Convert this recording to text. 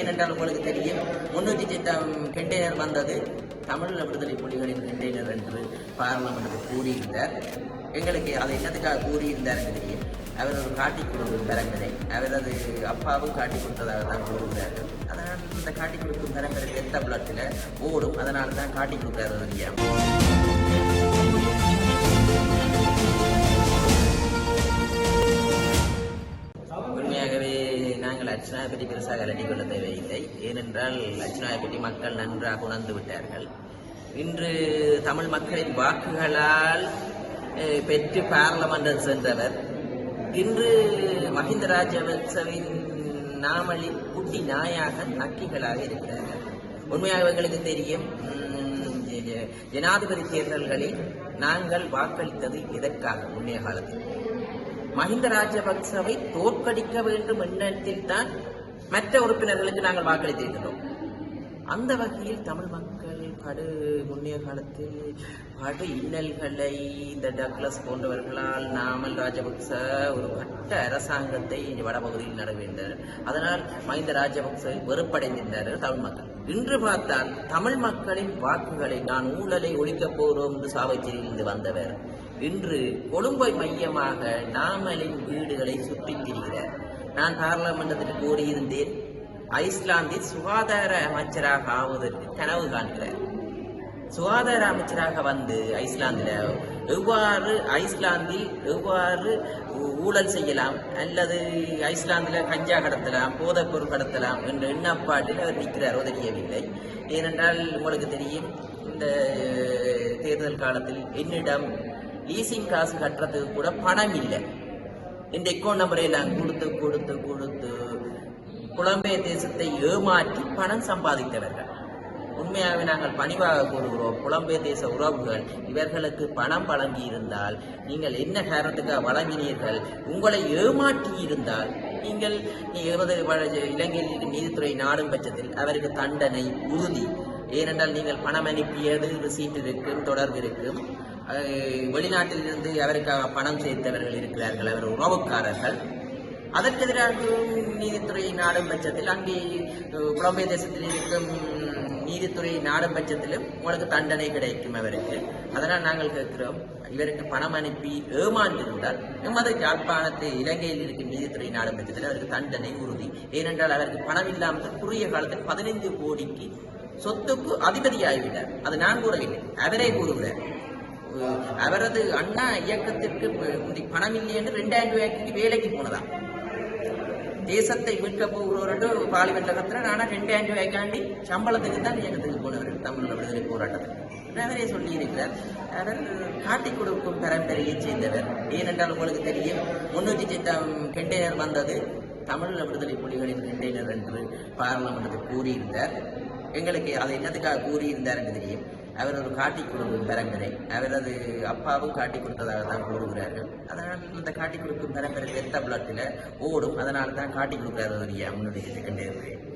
ஏனென்றால் உங்களுக்கு தெரியும் முன்னூற்றி சித்தம் கண்டெய்னர் வந்தது. தமிழ் விடுதலை புலிகளின் கண்டெய்னர் என்று பார்லமெண்ட்டுக்கு கூறியிருந்தார். எங்களுக்கு அதை என்னத்துக்காக கூறியிருந்தார் என்று தெரியும். அவர் ஒரு காட்டி கொடுக்கும் பரம்பரை. அவரது அப்பாவும் காட்டி கொடுத்ததாக தான் கூறுகிறார்கள். அதனால் இந்த காட்டி கொடுக்கும் பரம்பரை ரத்த பிளட்டில் ஓடும். அதனால தான் காட்டி கொடுக்காத தெரியாம உண்மையாகவே நாங்கள் அர்ச்சனாவை பற்றி பெருசாக அலட்டிக் கொள்ள தேவையில்லை. ஏனென்றால் அர்ச்சனாவை பற்றி மக்கள் நன்றாக உணர்ந்து விட்டார்கள். இன்று தமிழ் மக்களின் வாக்குகளால் பெற்று பார்லமெண்டர் சென்றவர். இன்று மஹிந்த ராஜபக்சவின் நாமளி குட்டி நாயாக நக்கிகளாக இருக்கிறார்கள். உண்மையாக எங்களுக்கு தெரியும் ஜனாதிபதி தேர்தல்களில் நாங்கள் வாக்களித்தது எதற்காக? முன்னைய காலத்தில். மஹிந்த ராஜபக்சவை தோற்கடிக்க வேண்டும் எண்ணத்தில் தான் மற்ற உறுப்பினர்களுக்கு நாங்கள் வாக்களித்திருக்கிறோம். அந்த வகையில் தமிழ் மக்கள் படு முன்னைய காலத்தில் படு இன்னல்களை இந்த டக்ளஸ் போன்றவர்களால் நாமல் ராஜபக்ச ஒரு கட்ட அரசாங்கத்தை வடபகுதியில் நடவேண்டனர் அதனால் மஹிந்த ராஜபக்ச வெறுப்படைந்திருந்தார்கள் தமிழ் மக்கள். இன்று பார்த்தால் தமிழ் மக்களின் வாக்குகளை நான் ஊழலை ஒழிக்கப் போகிறோம் என்று சாவச்சேரியிலிருந்து வந்தவர். இன்று கொழும்பை மையமாக நாமலின் வீடுகளை சுற்றித் திரிகிறார் நான் பாராளுமன்றத்திற்கு கூறியிருந்தேன் ஐஸ்லாந்தில் சுகாதார அமைச்சராக ஆவதற்கு கனவு காண்கிறார். சுகாதார அமைச்சராக வந்து ஐஸ்லாந்தில் எவ்வாறு ஐஸ்லாந்தில் எவ்வாறு ஊ- ஊழல் செய்யலாம் அல்லது ஐஸ்லாந்தில் கஞ்சா கடத்தலாம் போதைப்பொருள் கடத்தலாம் என்ற எண்ணப்பாட்டில் அவர் நிற்கிறாரோ தெரியவில்லை ஏனென்றால் உங்களுக்கு தெரியும் இந்த தேர்தல் காலத்தில் என்னிடம் லீசிங் காசு கட்டுறதுக்கு கூட பணம் இல்லை. இந்த அக்கௌண்ட் நம்பரை எல்லாம் கொடுத்து கொடுத்து கொடுத்து புலம்பெயர் தேசத்தை ஏமாற்றி பணம் சம்பாதித்தவர்கள். உண்மையாகவே நாங்கள் பணிவாக கூறுகிறோம். புலம்பெயர் தேச உறவுகள் இவர்களுக்கு பணம் வழங்கி இருந்தால் நீங்கள் என்ன காரணத்துக்காக வழங்கினீர்கள்? உங்களை ஏமாற்றி இருந்தால் நீங்கள் எமது இலங்கையில் நீதித்துறை நாடும் பட்சத்தில் அவருக்கு தண்டனை உறுதி. ஏனென்றால் நீங்கள் பணம் அனுப்பியது ரிசீட் இருக்கும் தொடர்பு இருக்கும். வெளிநாட்டிலிருந்து அவருக்காக பணம் சேர்த்தவர்கள் இருக்கிறார்கள் அவர் உறவுக்காரர்கள். அதற்கு எதிராக நீதித்துறை நாடும் பட்சத்தில் அங்கே புலம்பெயர் தேசத்தில் இருக்கும் நீதித்துறை நாடும் பட்சத்திலும் உங்களுக்கு தண்டனை கிடைக்கும் அவருக்கு. அதனால் நாங்கள் கேட்கிறோம் இவருக்கு பணம் அனுப்பி ஏமாண்டிருந்தால் எமது யாழ்ப்பாணத்து இலங்கையில் இருக்கும் நீதித்துறை நாடும் பட்சத்தில் அவருக்கு தண்டனை உறுதி. ஏனென்றால் அவருக்கு பணம் இல்லாமல் குறுகிய காலத்தில் பதினைந்து கோடிக்கு சொத்துக்கு அதிபதியாகிவிட்டார். அது நான் கூறவில்லை அவரே கூறுகிறார். அவரது அண்ணா இயக்கத்திற்கு பணம் இல்லை என்று ரெண்டாயிரம் ரூபாய்க்கு வேலைக்கு போனதான் தேசத்தை மீட்க போகிறோர்ட்டு பார்லிமெண்ட்ல கத்துறாரு ஆனா ரெண்டாயிரம் ரூபாய்க்காண்டி சம்பளத்துக்கு தான் இயக்கத்துக்கு போனவர் தமிழ் விடுதலை போராட்டத்தில். அவரே சொல்லியிருக்கிறார். அவர் காட்டி கொடுக்கும் பரம்பரையை சேர்ந்தவர். ஏனென்றால் உங்களுக்கு தெரியும் முன்னூற்றி சித்தம் கண்டெய்னர் வந்தது தமிழ் விடுதலை புலிகளின் கண்டெய்னர் என்று பாராளுமன்றத்தில் கூறியிருந்தார். எங்களுக்கு அதை என்னத்துக்காக கூறியிருந்தார் என்று தெரியும். அவர் ஒரு காட்டி கொடுக்கும் பரம்பரை. அவரது அப்பாவும் காட்டி கொடுத்ததாக தான் கூறுகிறார்கள். அதனால் இந்த காட்டி கொடுக்கும் பரம்பரை ரத்த பிளட்டில் ஓடும்? அதனால தான் காட்டி ஒரு முன்னுடைய செகண்டரி